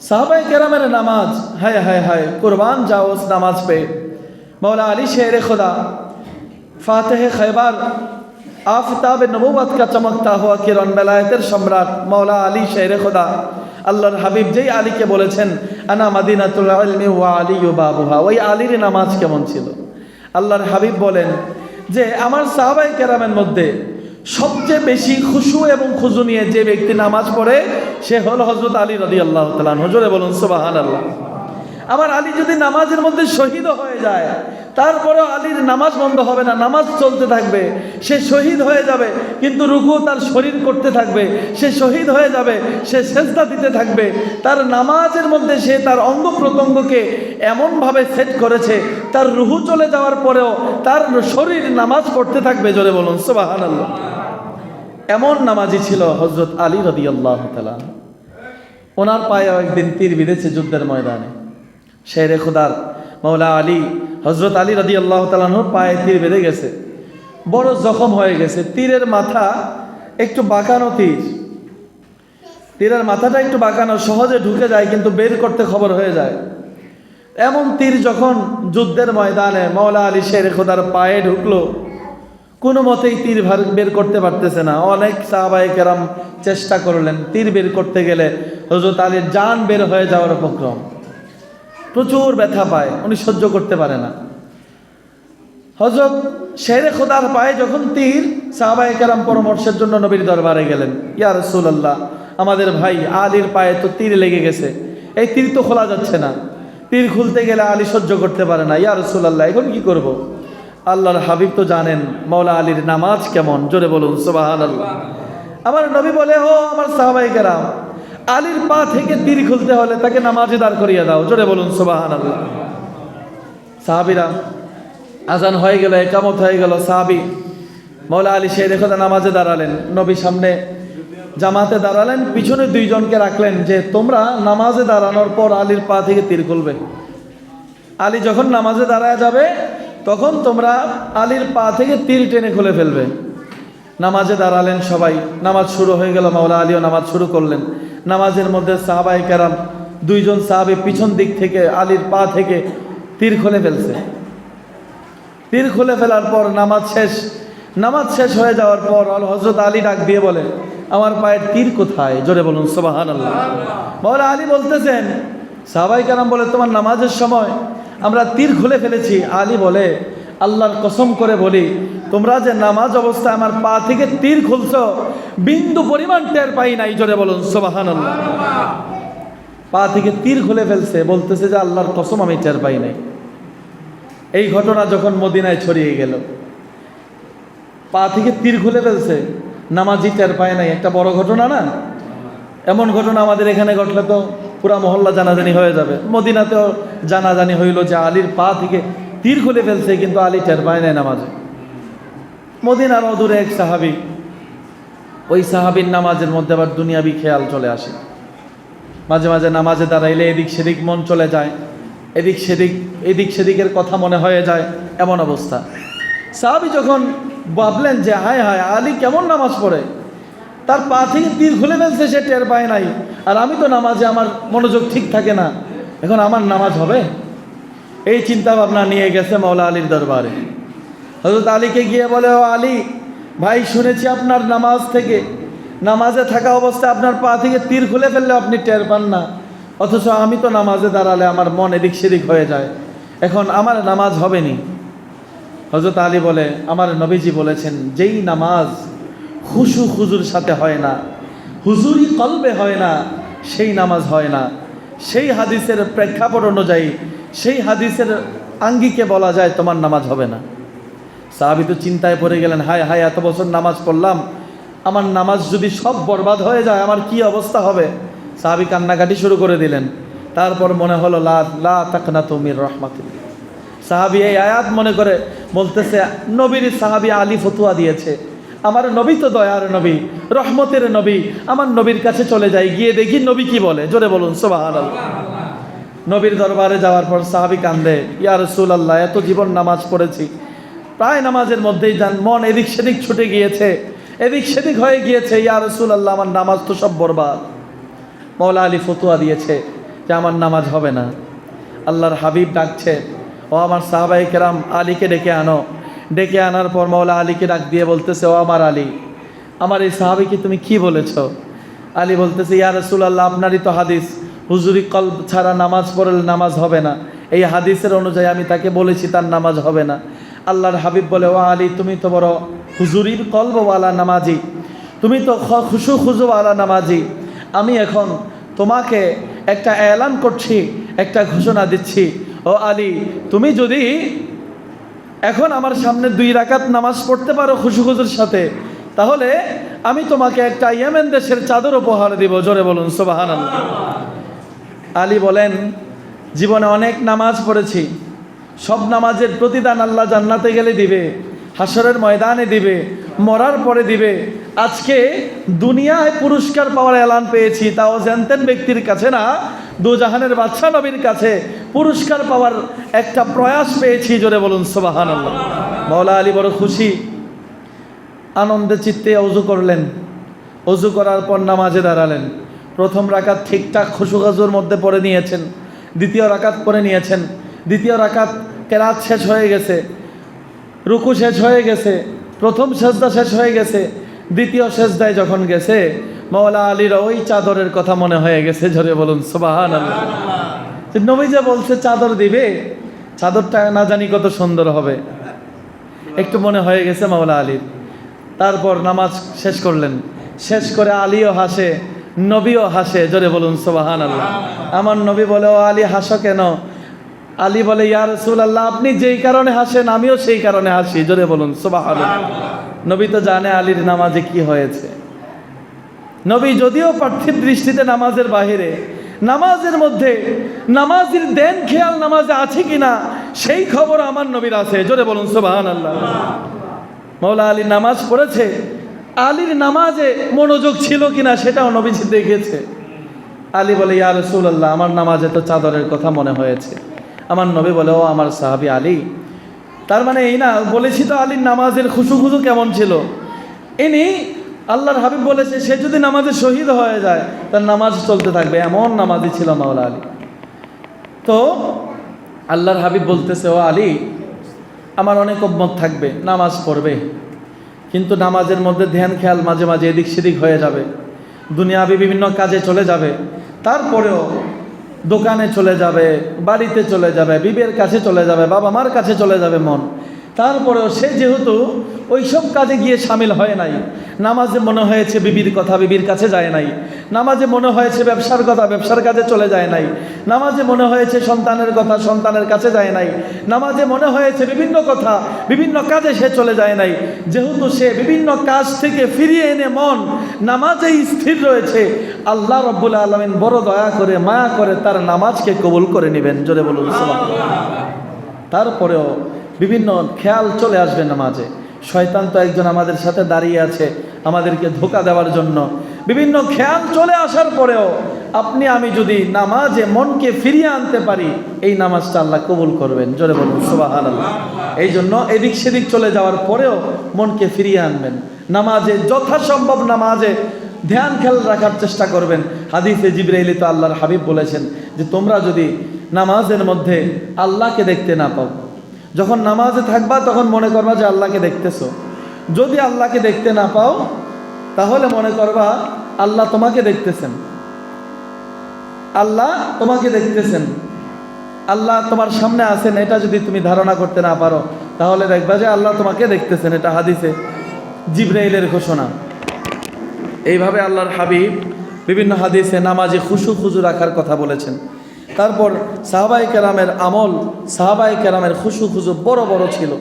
সাহাবাই কেরামের নামাজ, হায় হায় হায়, কোরবান যাও নামাজ পে। মৌলা আলী শেরে খোদা ফাতে খেবার আফতাব নবুবত কা চমকতা হওয়া কিরণ বেলায়েতের সম্রাট মৌলা আলী শেরে খোদা। আল্লাহর হাবিব যেই আলীকে বলেছেন, আনা মাদিনাতুল আলমি ওয়া আলী বাবুহা ওই আলীর নামাজ কেমন ছিল? আল্লাহর হাবিব বলেন যে, আমার সাহাবাই কেরামের মধ্যে সবচেয়ে বেশি খুশু এবং খুজু নিয়ে যে ব্যক্তি নামাজ পড়ে, সে হল হজরত আলী রদি আল্লাহ তালান হজরে বলুন সুবাহান আল্লাহ আবার আলী যদি নামাজের মধ্যে শহীদ হয়ে যায়, তারপরেও আলীর নামাজ বন্ধ হবে না, নামাজ চলতে থাকবে, সে শহীদ হয়ে যাবে, কিন্তু রুকু তার শরীর করতে থাকবে, সে শহীদ হয়ে যাবে, সে সেজদা দিতে থাকবে, তার নামাজের মধ্যে সে তার অঙ্গ প্রত্যঙ্গকে এমনভাবে সেট করেছে, তার রুহু চলে যাওয়ার পরেও তার শরীর নামাজ পড়তে থাকবে। জোরে বলুন সুবাহান আল্লাহ এমন নামাজি ছিল হজরত আলী রদি আল্লাহ ওনার পায়ে একদিন তীর বিঁধেছে যুদ্ধের ময়দানে। শেরে খুদার মৌলা আলী হজরত আলী রদি আল্লাহ তালানোর পায়ে তীর বেঁধে গেছে। বড় জখম হয়ে গেছে। তীরের মাথা একটু বাঁকানো তীর। তীরের মাথাটা একটু বাঁকানো সহজে ঢুকে যায়, কিন্তু বের করতে খবর হয়ে যায়। এমন তীর যখন যুদ্ধের ময়দানে মৌলা আলী শেরে খোদার পায়ে ঢুকলো কোনো মতেই তীর বের করতে পারতেছে না। অনেক সাহাবাই কেরাম চেষ্টা করলেন তীর বের করতে গেলে। হজরত আলীর যান বের হয়ে যাওয়ার উপক্রম। প্রচুর ব্যথা পায়, উনি সহ্য করতে পারে না। হজরত শেরে খোদার পায়ে যখন তীর সাহাবাই কেরাম পরামর্শের জন্য নবীর দরবারে গেলেন। ইয়া রসুল্লাহ আমাদের ভাই আলীর পায়ে তো তীর লেগে গেছে। এই তীর তো খোলা যাচ্ছে না। তীর খুলতে গেলে আলী সহ্য করতে পারে না। ইয়া রসুল্লাহ এখন কি করব। আল্লাহর হাবিব তো জানেন মৌলা আলীর নামাজ কেমন? জোরে বলুন সোবাহান আল্লাহ আমার নবী বলে, ও আমার সাহাবাই কেরাম, আলীর পা থেকে তীর খুলতে হলে তাকে নামাজে দাঁড় করিয়ে দাও। জোরে বলুন সোবাহান আল্লাহ সাহাবিরা, আজান হয়ে গেল, একামত হয়ে গেল, সাহাবি মৌলা আলী সেই রেখে নামাজে দাঁড়ালেন। নবী সামনে জামাতে দাঁড়ালেন, পিছনে দুইজনকে রাখলেন যে, তোমরা নামাজে দাঁড়ানোর পর আলীর পা থেকে তীর খুলবে। আলী যখন নামাজে দাঁড়ায় যাবে তখন তোমরা আলীর পা থেকে তীর টেনে খুলে ফেলবে। নামাজে দাঁড়ালেন সবাই। নামাজ শুরু হয়ে গেল, মাওলা আলীও নামাজ শুরু করলেন। নামাজের মধ্যে সাহাবাই কেরাম দুইজন সাহাবি পিছন দিক থেকে, আলীর পা থেকে তীর খুলে ফেলছে। তীর খুলে ফেলার পর নামাজ শেষ। নামাজ শেষ হয়ে যাওয়ার পর আল হজরত আলী ডাক দিয়ে বলে, আমার পায়ের তীর কোথায়? জোরে বলুন সোবাহান আল্লাহ মাওলা আলী বলতেছেন সাহাবাই কেরাম বলে, তোমার নামাজের সময় আমরা তীর খুলে ফেলেছি। আলী বলে, আল্লাহর কসম করে বলি, তোমরা যে নামাজ অবস্থায় আমার পা থেকে তীর খুলছ, বিন্দু পরিমাণ টের পাই নাই। জোরে বলুন সোবাহান পা থেকে তীর খুলে ফেলছে, বলতেছে যে, আল্লাহর কসম আমি টের পাই নাই। এই ঘটনা যখন মদিনায় ছড়িয়ে গেল, পা থেকে তীর খুলে ফেলছে, নামাজি টের পায় নাই। একটা বড় ঘটনা না? এমন ঘটনা আমাদের এখানে ঘটলে তো পুরা মহল্লা জানাজানি হয়ে যাবে। মদিনাতেও জানাজানি হইল যে আলীর পা থেকে তীর খুলে ফেলছে, কিন্তু আলী টের পায় নাই নামাজে। মদিনার অদূরে এক সাহাবি, ওই সাহাবির নামাজের মধ্যে আবার দুনিয়াবি খেয়াল চলে আসে। মাঝে মাঝে নামাজে দাঁড়াইলে এদিক সেদিক মন চলে যায়, এদিক সেদিক, এদিক সেদিকের কথা মনে হয়ে যায়, এমন অবস্থা। সাহাবি যখন ভাবলেন যে, হায় হায়, আলী কেমন নামাজ পড়ে? তার পা থেকে তীর খুলে ফেলছে, সে টের পায় নাই। আর আমি তো নামাজে আমার মনোযোগ ঠিক থাকে না। এখন আমার নামাজ হবে? এই চিন্তা ভাবনা নিয়ে গেছে মৌলা আলীর দরবারে। হজরত আলীকে গিয়ে বলে, ও আলী, ভাই, শুনেছি আপনার নামাজ থেকে। নামাজে থাকা অবস্থায় আপনার পা থেকে তীর খুলে ফেললে আপনি টের পান না। অথচ আমি তো নামাজে দাঁড়ালে আমার মন এদিক সেদিক হয়ে যায়। এখন আমার নামাজ হবে নি হজরত আলী বলে, আমার নবীজি বলেছেন, যেই নামাজ হুসু হুজুর সাথে হয় না, হুজুরি কলবে হয় না, সেই নামাজ হয় না। সেই হাদিসের প্রেক্ষাপট অনুযায়ী, সেই হাদিসের আঙ্গিকে বলা যায় তোমার নামাজ হবে না। সাহাবি তো চিন্তায় পড়ে গেলেন, হায় হায়, এত বছর নামাজ পড়লাম, আমার নামাজ যদি সব বরবাদ হয়ে যায়, আমার কি অবস্থা হবে? সাহাবি কান্নাকাটি শুরু করে দিলেন। তারপর মনে হলো, লা লা তুমির রহমাতুল্লাহ। সাহাবি এই আয়াত মনে করে বলতেছে, নবীর সাহাবি আলী ফতুয়া দিয়েছে। আমার নবী তো দয়ার নবী, রহমতের নবী, আমার নবীর কাছে চলে যাই, গিয়ে দেখি নবী কি বলে, জোরে বলুন সোবাহান নবীর দরবারে যাওয়ার পর সাহাবি কান্দে, ইয়া রসুল আল্লাহ এত জীবন নামাজ পড়েছি। প্রায় নামাজের মধ্যেই যান, মন এদিক সেদিক ছুটে গিয়েছে, এদিক সেদিক হয়ে গিয়েছে, ইয়া রসুল আল্লাহ আমার নামাজ তো সব বরবাদ। মৌলা আলী ফতুয়া দিয়েছে যে আমার নামাজ হবে না। আল্লাহর হাবিব ডাকছে, ও আমার সাহাবাই কেরাম, আলীকে ডেকে আনো ডেকে আনার পর মৌলা আলীকে ডাক দিয়ে বলতেছে, ও আমার আলী, আমার এই সাহাবিকে তুমি কি বলেছ? আলী বলতেছে, ইয়া রসুলাল্লাহ, আপনারই তো হাদিস। হুজুরি কল ছাড়া নামাজ পড়লে নামাজ হবে না। এই হাদিসের অনুযায়ী আমি তাকে বলেছি, তার নামাজ হবে না। আল্লাহর হাবিব বলে, ও আলী, তুমি তো বড় হুজুরির কলবওয়ালা নামাজি। তুমি তো খুশু খুজুওয়ালা নামাজি। আমি এখন তোমাকে একটা এলান করছি, একটা ঘোষণা দিচ্ছি। ও আলী, তুমি যদি এখন আমার সামনে দুই রাকাত নামাজ পড়তে পারো খুশু খুজুর সাথে। তাহলে আমি তোমাকে একটা ইয়েমেন দেশের চাদর উপহার দিব, জোরে বলুন সোবাহান আলী বলেন, জীবনে অনেক নামাজ পড়েছি। সব নামাজের প্রতিদান আল্লাহ জান্নাতে গেলে দিবে হাসরের ময়দানে দিবে, মরার পরে দিবে। আজকে দুনিয়ায় পুরস্কার পাওয়ার এলান পেয়েছি, তাও জানতেন ব্যক্তির কাছে না। দুজাহানের বাদশা নবীর কাছে পুরস্কার পাওয়ার একটা প্রয়াস পেয়েছি, জোরে বলুন সোবাহান মৌলা আলী বড় খুশি, আনন্দে চিত্তে অজু করলেন। অজু করার পর নামাজে দাঁড়ালেন। প্রথম রাকাত ঠিকঠাক খুশুগাজুর মধ্যে পড়ে নিয়েছেন, দ্বিতীয় রাকাত পড়ে নিয়েছেন, দ্বিতীয় রাকাত কেরাত শেষ হয়ে গেছে, রুকু শেষ হয়ে গেছে, প্রথম সেজদা শেষ হয়ে গেছে দ্বিতীয় সেজদায় যখন গেছে মৌলা আলীর ওই চাদরের কথা মনে হয়ে গেছে ঝরে বলুন সুবাহান নবী যে বলছে, চাদর দিবে? চাদরটা না জানি কত সুন্দর হবে। একটু মনে হয়ে গেছে মাওলা আলীর। তারপর নামাজ শেষ করলেন। শেষ করে আলীও হাসে, নবীও হাসে, জোরে বলুন সোবাহান আল্লাহ আমার নবী বলে, ও আলী, হাসো কেন? আলী বলে, ইয়া রসুল আল্লাহ আপনি যেই কারণে হাসেন, আমিও সেই কারণে হাসি। জোরে বলুন সোবাহান নবী তো জানে আলীর নামাজে কি হয়েছে। নবী যদিও পার্থিব দৃষ্টিতে নামাজের বাহিরে, নামাজের মধ্যে নামাজের দেন খেয়াল নামাজে আছে কিনা, সেই খবর আমার নবীর আছে। জোরে বলুন সোবাহান আল্লাহ মৌলা আলী নামাজ পড়েছে, আলীর নামাজে মনোযোগ ছিল কিনা সেটাও নবীজি দেখেছে আলী বলে, ইয়া রসুল্লাহ আমার নামাজে তো চাদরের কথা মনে হয়েছে। আমার নবী বলে, ও আমার সাহাবি আলী তার মানে এই না, বলেছি তো আলীর নামাজের খুশু খুশু কেমন ছিল? ইনি আল্লাহর হাবিব বলেছে, সে যদি নামাজে শহীদ হয়ে যায়, তার নামাজ চলতে থাকবে। এমন নামাজই ছিল মাওলা আলী। তো আল্লাহর হাবিব বলতেছে, ও আলী, আমার অনেক অভ্মত থাকবে, নামাজ পড়বে। কিন্তু নামাজের মধ্যে ধ্যান, খেয়াল মাঝে মাঝে এদিক সেদিক হয়ে যাবে। দুনিয়াবি বিভিন্ন কাজে চলে যাবে। তারপরেও দোকানে চলে যাবে, বাড়িতে চলে যাবে, বিবের কাছে চলে যাবে, বাবা মার কাছে চলে যাবে মন। তারপরেও সে যেহেতু ওই সব কাজে গিয়ে সামিল হয় নাই, নামাজে মনে হয়েছে বিবির কথা বিবির কাছে যায় নাই, নামাজে মনে হয়েছে ব্যবসার কথা ব্যবসার কাজে চলে যায় নাই, নামাজে মনে হয়েছে সন্তানের কথা সন্তানের কাছে যায় নাই, নামাজে মনে হয়েছে বিভিন্ন কথা বিভিন্ন কাজে সে চলে যায় নাই, যেহেতু সে বিভিন্ন কাজ থেকে ফিরিয়ে এনে মন নামাজেই স্থির রয়েছে, আল্লাহ রব্বুল আলমিন বড় দয়া করে, মায়া করে তার নামাজকে কবুল করে নেবেন, জোরে বলুন। তারপরেও বিভিন্ন খেয়াল চলে আসবে নামাজে। শয়তান তো একজন আমাদের সাথে দাঁড়িয়ে আছে, আমাদেরকে ধোকা দেওয়ার জন্য। বিভিন্ন খেয়াল চলে আসার পরেও আপনি, আমি যদি নামাজে মনকে ফিরিয়ে আনতে পারি, এই নামাজটা আল্লাহ কবুল করবেন। জোরে বলুন সুবাহান আল্লাহ এই জন্য এদিক সেদিক চলে যাওয়ার পরেও মনকে ফিরিয়ে আনবেন। নামাজে যথাসম্ভব নামাজে ধ্যান, খেয়াল রাখার চেষ্টা করবেন। হাদিসে জিব্রাইলি তো আল্লাহর হাবিব বলেছেন যে, তোমরা যদি নামাজের মধ্যে আল্লাহকে দেখতে না পাও যখন নামাজে থাকবা, তখন মনে করবা যে আল্লাহকে দেখতেছো। যদি আল্লাহকে দেখতে না পাও, তাহলে মনে করবা আল্লাহ তোমাকে দেখতেছেন। আল্লাহ তোমাকে দেখতেছেন। আল্লাহ তোমার সামনে আছেন, এটা যদি তুমি ধারণা করতে না পারো, তাহলে দেখবা যে আল্লাহ তোমাকে দেখতেছেন, এটা হাদিসে জিব্রাইলের ঘোষণা। এইভাবে আল্লাহর হাবিব বিভিন্ন হাদিসে নামাজে খুশু খুজু রাখার কথা বলেছেন। তারপর সাহাবাই কেরামের আমল সাহাবাই কেরামের খুশু খুশু বড় বড় ছিল।